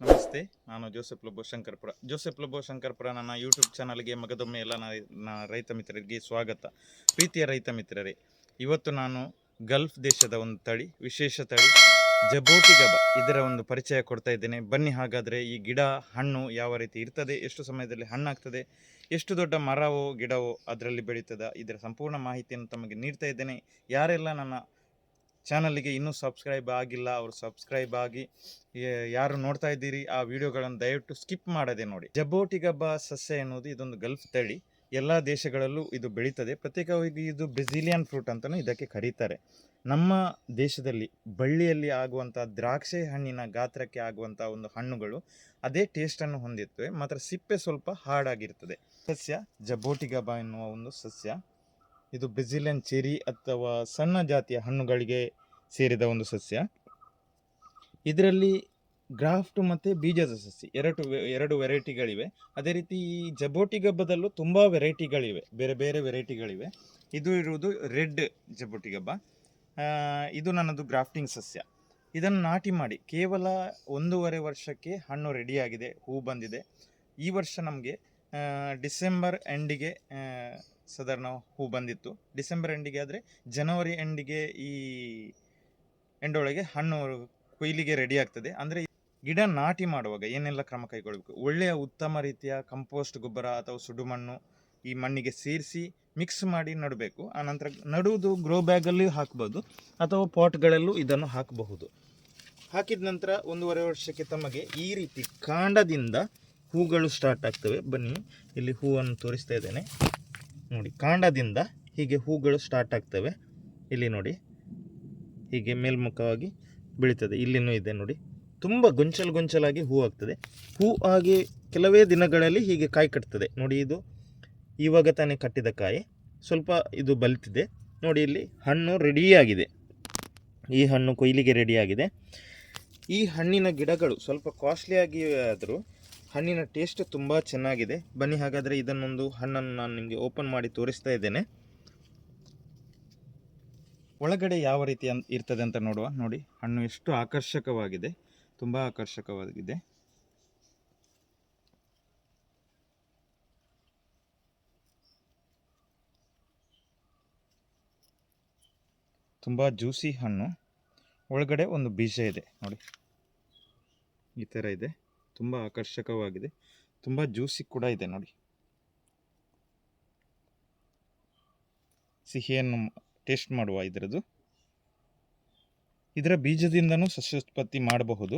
ನಮಸ್ತೆ, ನಾನು Joseph Lobo Shankarpura. Joseph Lobo Shankarpura ನನ್ನ ಯೂಟ್ಯೂಬ್ ಚಾನಲ್ಗೆ ಮಗದೊಮ್ಮೆ ಎಲ್ಲ ನ- ನ ರೈತ ಮಿತ್ರರಿಗೆ ಸ್ವಾಗತ. ಪ್ರೀತಿಯ ರೈತ ಮಿತ್ರರೇ, ಇವತ್ತು ನಾನು ಗಲ್ಫ್ ದೇಶದ ಒಂದು ತಳಿ, ವಿಶೇಷ ತಳಿ, ಜಬೋಟಿ ಗಬ ಇದರ ಒಂದು ಪರಿಚಯ ಕೊಡ್ತಾ ಇದ್ದೇನೆ. ಬನ್ನಿ ಹಾಗಾದರೆ ಈ ಗಿಡ, ಹಣ್ಣು ಯಾವ ರೀತಿ ಇರ್ತದೆ, ಎಷ್ಟು ಸಮಯದಲ್ಲಿ ಹಣ್ಣಾಗ್ತದೆ, ಎಷ್ಟು ದೊಡ್ಡ ಮರವೋ, ಗಿಡವೋ, ಅದರಲ್ಲಿ ಬೆಳೀತದ, ಇದರ ಸಂಪೂರ್ಣ ಮಾಹಿತಿಯನ್ನು ತಮಗೆ ನೀಡ್ತಾ ಇದ್ದೇನೆ. ಯಾರೆಲ್ಲ ನನ್ನ ಚಾನಲ್ಗೆ ಇನ್ನೂ ಸಬ್ಸ್ಕ್ರೈಬ್ ಆಗಿಲ್ಲ, ಅವರು ಸಬ್ಸ್ಕ್ರೈಬ್ ಆಗಿ ಯಾರು ನೋಡ್ತಾ ಇದ್ದೀರಿ, ಆ ವಿಡಿಯೋಗಳನ್ನು ದಯವಿಟ್ಟು ಸ್ಕಿಪ್ ಮಾಡದೆ ನೋಡಿ. ಜಬೋಟಿಗಬ್ಬ ಸಸ್ಯ ಎನ್ನುವುದು ಇದೊಂದು ಗಲ್ಫ್ ತಳಿ. ಎಲ್ಲ ದೇಶಗಳಲ್ಲೂ ಇದು ಬೆಳೀತದೆ. ಪ್ರತ್ಯೇಕವಾಗಿ ಇದು ಬ್ರೆಜಿಲಿಯನ್ ಫ್ರೂಟ್ ಅಂತಲೂ ಇದಕ್ಕೆ ಕರೀತಾರೆ. ನಮ್ಮ ದೇಶದಲ್ಲಿ ಬಳ್ಳಿಯಲ್ಲಿ ಆಗುವಂಥ ದ್ರಾಕ್ಷೆ ಹಣ್ಣಿನ ಗಾತ್ರಕ್ಕೆ ಆಗುವಂಥ ಒಂದು ಹಣ್ಣುಗಳು ಅದೇ ಟೇಸ್ಟನ್ನು ಹೊಂದಿರ್ತವೆ. ಮಾತ್ರ ಸಿಪ್ಪೆ ಸ್ವಲ್ಪ ಹಾರ್ಡಾಗಿರ್ತದೆ ಸಸ್ಯ ಜಬೋಟಿಗಬ ಎನ್ನುವ ಒಂದು ಸಸ್ಯ. ಇದು ಬ್ರೆಸಿಲಿಯನ್ ಚೆರಿ ಅಥವಾ ಸಣ್ಣ ಜಾತಿಯ ಹಣ್ಣುಗಳಿಗೆ ಸೇರಿದ ಒಂದು ಸಸ್ಯ. ಇದರಲ್ಲಿ ಗ್ರಾಫ್ಟ್ ಮತ್ತು ಬೀಜದ ಸಸ್ಯ ಎರಡು ಎರಡು ವೆರೈಟಿಗಳಿವೆ. ಅದೇ ರೀತಿ ಈ ಜಬೋಟಿ ಗಬ್ಬದಲ್ಲೂ ತುಂಬ ವೆರೈಟಿಗಳಿವೆ. ಬೇರೆ ಬೇರೆ ವೆರೈಟಿಗಳಿವೆ. ಇದು ಇರುವುದು ರೆಡ್ ಜಬೋಟಿ ಗಬ್ಬ. ಇದು ನನ್ನದು ಗ್ರಾಫ್ಟಿಂಗ್ ಸಸ್ಯ. ಇದನ್ನು ನಾಟಿ ಮಾಡಿ ಕೇವಲ ಒಂದೂವರೆ ವರ್ಷಕ್ಕೆ ಹಣ್ಣು ರೆಡಿಯಾಗಿದೆ, ಹೂ ಬಂದಿದೆ. ಈ ವರ್ಷ ನಮಗೆ ಡಿಸೆಂಬರ್ ಎಂಡಿಗೆ ಸಾಧಾರಣ ಹೂ ಬಂದಿತ್ತು. ಡಿಸೆಂಬರ್ ಎಂಡಿಗೆ ಆದರೆ ಜನವರಿ ಎಂಡಿಗೆ ಈ ಎಂಡೊಳಗೆ ಹಣ್ಣು ಕೊಯ್ಲಿಗೆ ರೆಡಿ ಆಗ್ತದೆ. ಅಂದರೆ ಗಿಡ ನಾಟಿ ಮಾಡುವಾಗ ಏನೆಲ್ಲ ಕ್ರಮ ಕೈಗೊಳ್ಳಬೇಕು ಒಳ್ಳೆಯ ಉತ್ತಮ ರೀತಿಯ ಕಂಪೋಸ್ಟ್ ಗೊಬ್ಬರ ಅಥವಾ ಸುಡುಮಣ್ಣು ಈ ಮಣ್ಣಿಗೆ ಸೇರಿಸಿ ಮಿಕ್ಸ್ ಮಾಡಿ ನಡಬೇಕು. ಆನಂತರ ನಡುವುದು ಗ್ರೋ ಬ್ಯಾಗಲ್ಲಿಯೂ ಹಾಕ್ಬೋದು ಅಥವಾ ಪಾಟ್ಗಳಲ್ಲೂ ಇದನ್ನು ಹಾಕಬಹುದು. ಹಾಕಿದ ನಂತರ ಒಂದೂವರೆ ವರ್ಷಕ್ಕೆ ತಮಗೆ ಈ ರೀತಿ ಕಾಂಡದಿಂದ ಹೂಗಳು ಸ್ಟಾರ್ಟ್ ಆಗ್ತವೆ. ಬನ್ನಿ, ಇಲ್ಲಿ ಹೂವನ್ನು ತೋರಿಸ್ತಾ ಇದ್ದೇನೆ. ನೋಡಿ, ಕಾಂಡದಿಂದ ಹೀಗೆ ಹೂಗಳು ಸ್ಟಾರ್ಟ್ ಆಗ್ತವೆ. ಇಲ್ಲಿ ನೋಡಿ, ಹೀಗೆ ಮೇಲ್ಮುಖವಾಗಿ ಬೆಳೀತದೆ. ಇಲ್ಲಿನೂ ಇದೆ ನೋಡಿ. ತುಂಬ ಗೊಂಚಲು ಗೊಂಚಲಾಗಿ ಹೂ ಆಗ್ತದೆ. ಹೂ ಆಗಿ ಕೆಲವೇ ದಿನಗಳಲ್ಲಿ ಹೀಗೆ ಕಾಯಿ ಕಟ್ತದೆ. ನೋಡಿ, ಇದು ಇವಾಗ ತಾನೇ ಕಟ್ಟಿದ ಕಾಯಿ. ಸ್ವಲ್ಪ ಇದು ಬಲಿತಿದೆ. ನೋಡಿ, ಇಲ್ಲಿ ಹಣ್ಣು ರೆಡಿಯಾಗಿದೆ ಈ ಹಣ್ಣು ಕೊಯ್ಲಿಗೆ ರೆಡಿಯಾಗಿದೆ ಈ ಹಣ್ಣಿನ ಗಿಡಗಳು ಸ್ವಲ್ಪ ಕಾಸ್ಟ್ಲಿಯಾಗಿ ಆದರೂ ಹಣ್ಣಿನ ಟೇಸ್ಟ್ ತುಂಬ ಚೆನ್ನಾಗಿದೆ. ಬನ್ನಿ, ಹಾಗಾದರೆ ಇದನ್ನೊಂದು ಹಣ್ಣನ್ನು ನಾನು ನಿಮಗೆ ಓಪನ್ ಮಾಡಿ ತೋರಿಸ್ತಾ ಇದ್ದೇನೆ. ಒಳಗಡೆ ಯಾವ ರೀತಿ ಇರ್ತದೆ ಅಂತ ನೋಡುವ. ನೋಡಿ, ಹಣ್ಣು ಎಷ್ಟು ಆಕರ್ಷಕವಾಗಿದೆ. ತುಂಬ ಆಕರ್ಷಕವಾಗಿದೆ. ತುಂಬ ಜ್ಯೂಸಿ ಹಣ್ಣು. ಒಳಗಡೆ ಒಂದು ಬೀಜ ಇದೆ. ನೋಡಿ, ಈ ಥರ ಇದೆ. ತುಂಬ ಆಕರ್ಷಕವಾಗಿದೆ. ತುಂಬ ಜ್ಯೂಸಿ ಕೂಡ ಇದೆ ನೋಡಿ. ಸಿಹಿಯನ್ನು ಟೇಸ್ಟ್ ಮಾಡುವ ಇದರದ್ದು. ಇದರ ಬೀಜದಿಂದನೂ ಸಸ್ಯೋತ್ಪತ್ತಿ ಮಾಡಬಹುದು.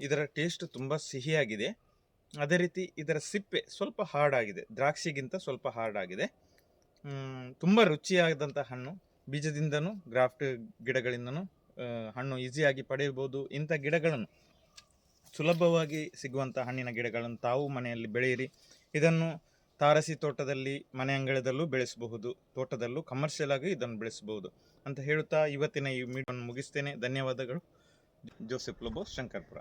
ಇದರ ಟೇಸ್ಟ್ ತುಂಬ ಸಿಹಿಯಾಗಿದೆ. ಅದೇ ರೀತಿ ಇದರ ಸಿಪ್ಪೆ ಸ್ವಲ್ಪ ಹಾರ್ಡ್ ಆಗಿದೆ ದ್ರಾಕ್ಷಿಗಿಂತ ಸ್ವಲ್ಪ ಹಾರ್ಡ್ ಆಗಿದೆ ತುಂಬ ರುಚಿಯಾದಂಥ ಹಣ್ಣು. ಬೀಜದಿಂದನೂ, ಗ್ರಾಫ್ಟ್ ಗಿಡಗಳಿಂದನೂ ಹಣ್ಣು ಈಸಿಯಾಗಿ ಪಡೆಯಬಹುದು. ಇಂಥ ಗಿಡಗಳನ್ನು ಸುಲಭವಾಗಿ ಸಿಗುವಂಥ ಹಣ್ಣಿನ ಗಿಡಗಳನ್ನು ತಾವು ಮನೆಯಲ್ಲಿ ಬೆಳೆಯಿರಿ. ಇದನ್ನು ತಾರಸಿ ತೋಟದಲ್ಲಿ, ಮನೆ ಅಂಗಳದಲ್ಲೂ ಬೆಳೆಸಬಹುದು. ತೋಟದಲ್ಲೂ ಕಮರ್ಷಿಯಲ್ ಆಗಿ ಇದನ್ನು ಬೆಳೆಸಬಹುದು ಅಂತ ಹೇಳುತ್ತಾ ಇವತ್ತಿನ ಈ ಮೀಟನ್ನು ಮುಗಿಸ್ತೇನೆ. ಧನ್ಯವಾದಗಳು. ಜೋಸೆಫ್ ಲೋಬೋ, ಶಂಕರ್ಪುರ.